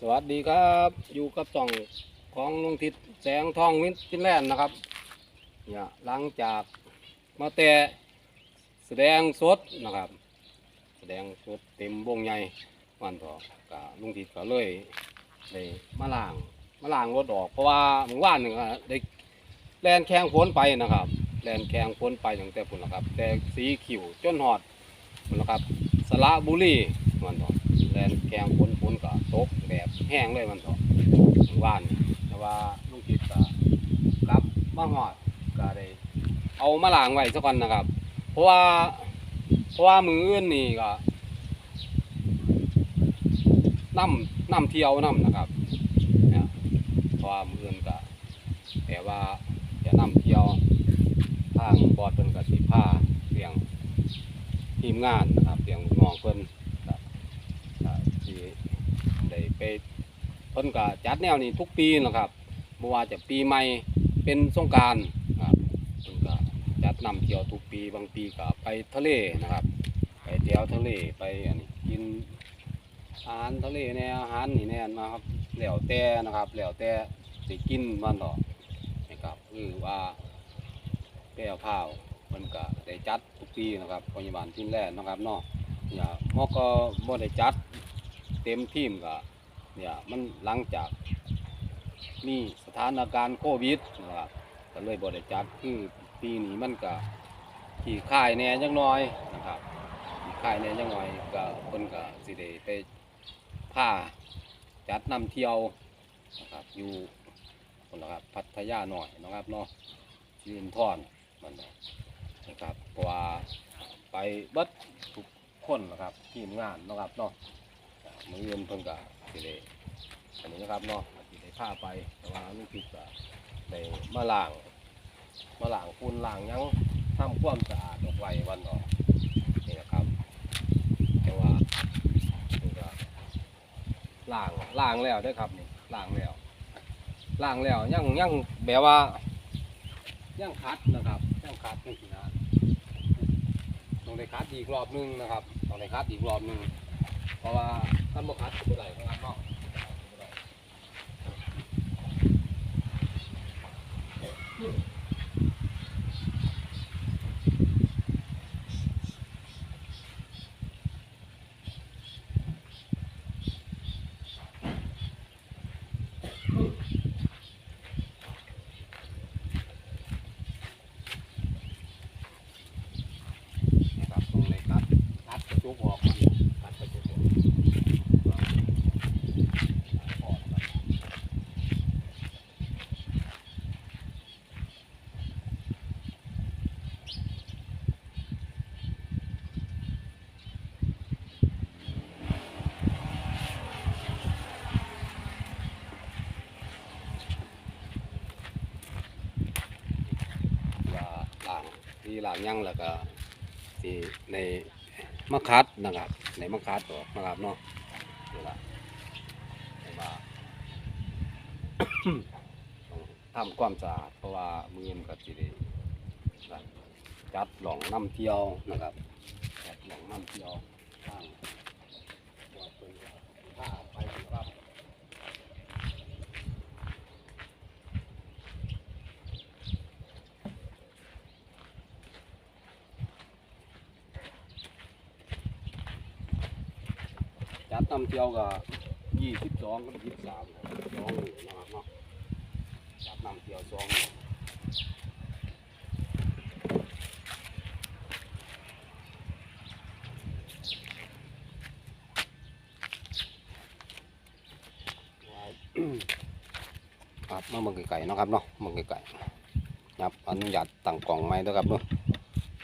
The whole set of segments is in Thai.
สวัสดีครับ อยู่กับจ่องของลุงทิศแสงทองวินฟินแลนด์นะครับเนี่ยหลังจากมาแต่แสดงสดนะครับ แสดงสดเต็มวงใหญ่วันต่อกะลุงทิศก็เลยได้มาล่างมาล่างรถออก เพราะว่าเมื่อวานหนึ่งได้แลนแข่งฝนไปนะครับแลนแข่งฝนไปตั้งแต่พุ่นนะครับ แต่สีขิวจนหอดพุ่นะครับสระบุรีมันต่อ แลนแกงฝนฝนก็ตกแบบแห้งเลยมันต่อว่านนี่แต่ว่าลุงจิตก็กลับมาหอดก็ได้เอามาล้างไว้สักวันนะครับ เพราะว่า เพราะว่ามืออื่นนี่ก็น้ำน้ำเที่ยวน้ำนะครับเนี่ยเพราะว่ามืออื่นก็แต่ว่าจะน้ำเที่ยวทางบอดเป็นกสิผ้าเรียงทีมงานนะครับเสียงน้องเพิ่น ที่ได้ไปเพิ่นก็จัดแนวนี้ทุกปีนะครับบ่ว่าจะปีใหม่เป็นสงกรารครับเพิ่นก็จัดนำเที่ยวทุกปีบางปีก็ไปทะเลนะครับ ไปเที่ยวทะเลไปอันนี้กินอาหารทะเลแน่อาหารนี่แน่มาครับแล้วแต่นะครับแล้วแต่สิกินมันดอกนะครับคือว่าแก้วข้าวมันก็ได้จัดทุกปีนะครับพยาบาลทินแรกนะครับเนาะเนี่ยมอก็บ่ได้จัด เต็มทีมก็เนี่ยมันหลังจากมีสถานการณ์โควิดนะครับก็เลยบ่ได้จัดคือปีนี้มันก็ขี่ค่ายแน่จังน้อยนะครับขี่ค่ายแน่จังน้อยก็เพิ่นก็สิได้ไปพาจัดนำเที่ยวนะครับอยู่คนละครับพัทยาหน่อยนะครับเนาะยืนท่อนมันนะนะครับเพราะว่าไปบิดทุกคนนะครับทีมงานนะครับเนาะอ่า มือเงินเพิ่นก็สิได้อันนี้นะครับเนาะสิได้าไปแต่ว่าลูกพิษก็ได้มาล้างมาล้างฝุ่นล้างยังทำความสะอาดออกไว้วันออกนี่นะครับแต่ว่าเพิ่นก็ล้างล้างแล้วได้อครับนี่ล้างแล้วล้างแล้วยังยังแบบว่ายังคัดนะครับยังคัดนี่นะต้องได้คัดอีกรอบนึงนะครับต้องได้คัดอีกรอบนึง เพราะว่าท่านบ่คัดก็บ่ได้นะครับเนาะนะครับต้องได้คัดคัดกระจกออกมันคัดกระจกออกออกนะครับว่าล้าง หล้ายังแล้วก็ที่ในมะคัดนะครับในมะคัดตัวนะครับเนาะนี่ละแต่ว่าทำความสะอาดเพราะว่ามือมันก็สิได้จัดหล่องน้ำเที่ยวนะครับจัดหล่องน้ำเที่ยวทางวัดเพิ่นก็พาไปนะครับ จัดนำเที่ยวก็ยี่สิบสองกับยี่สิบสามสองหนึ่งนะครับเนาะจัดนำเที่ยวสองครับมาเมืองไก่ๆเนาะครับเนาะเมืองไก่ๆครับอนุญาตตั้งกล่องไม้ด้วยครับเนาะ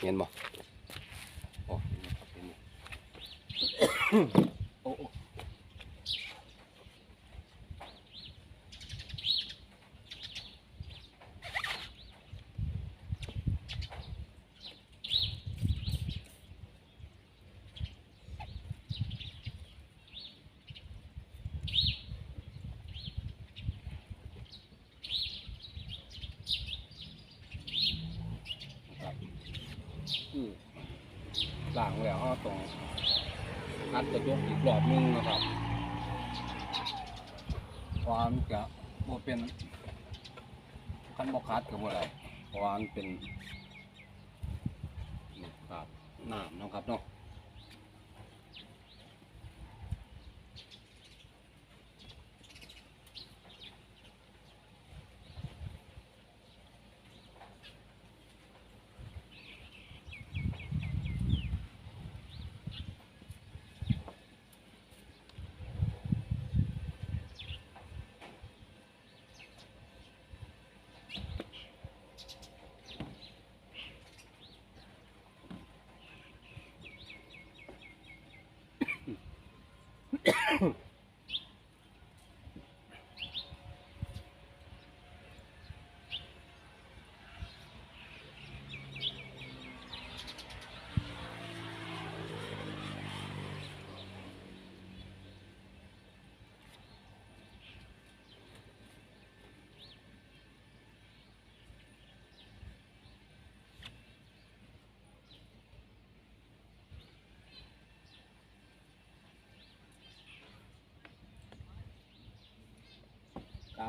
เห็นบ่โอ้ครับเห็นบ่โอ้โอ้ ครับ อืมล้างแล้วก็ต้องคัดกระจกอีกรอบหนึงนะครับ ความจะบ่เป็นคันบกคัดกับอะไรความเป็นครับน้ำนะครับเนาะ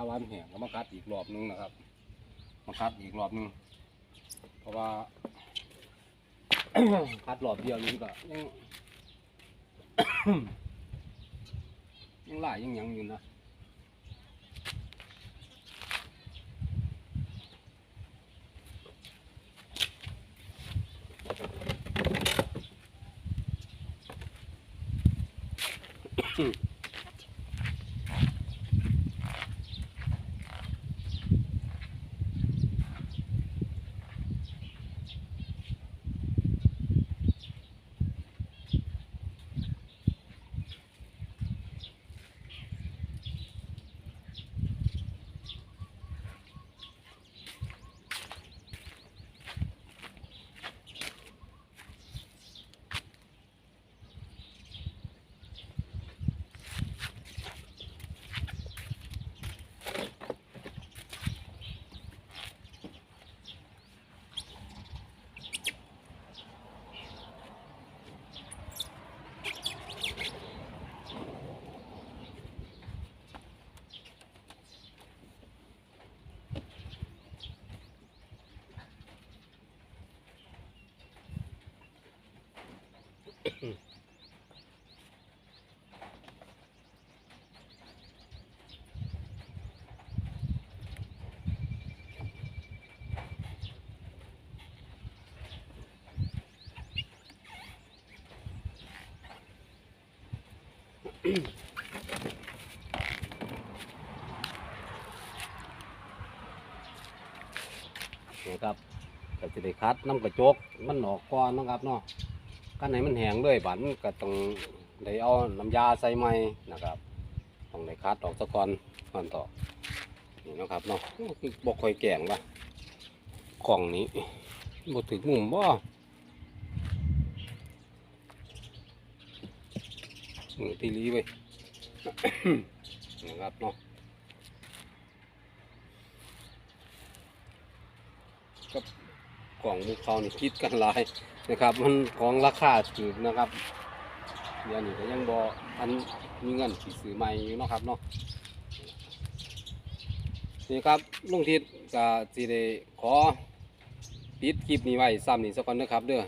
าวันแห้งก็มาคัดอีกรอบนึงนะครับ มาคัดอีกรอบนึง เพราะว่า คัดรอบเดียวนี้ก็ยังยังหลายยังยังอยู่นะ นะครับก็จะได้คัดน้ำกระจกมันออกก่อนนะครับเนาะกันไหนมันแห้งเลยบันก็ต้องได้เอาน้ำยาใส่ใหม่นะครับต้องได้คัดออกซะก่อนก่อนต่อนี่นะครับเนาะคือบกคอยแก่งวะกล่องนี้บถึงมุมบ่ มือที่ลีไว้นะครับเนาะกับกล่องมุกเขานี่คิดกันหลายนะครับ มันของราคาถูกนะครับเดี๋ยวนี้ก็ยังบออันมีเงินสิซื้อใหม่อยู่เนาะครับเนาะนี่ครับลุงทิศก็สิได้ขอปิดคลิปนี้ไว้ซ้ำนี่สักก่อนนะครับเด้อ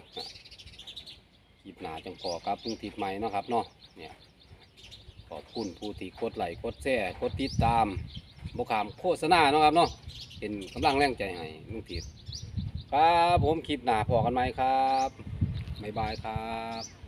คลิปหนาจังพอครับพึ่งทิดใหม่นะครับเนาะเนี่ยขอบคุณผู้ที่กดไลค์กดแชร์กดติดตามบกขามโฆษณาเนาะครับเนาะเป็นกำลังแรงใจให้ลุงทิศครับผมคลิปหนาพอกันไหมครับบ๊ายบายครับ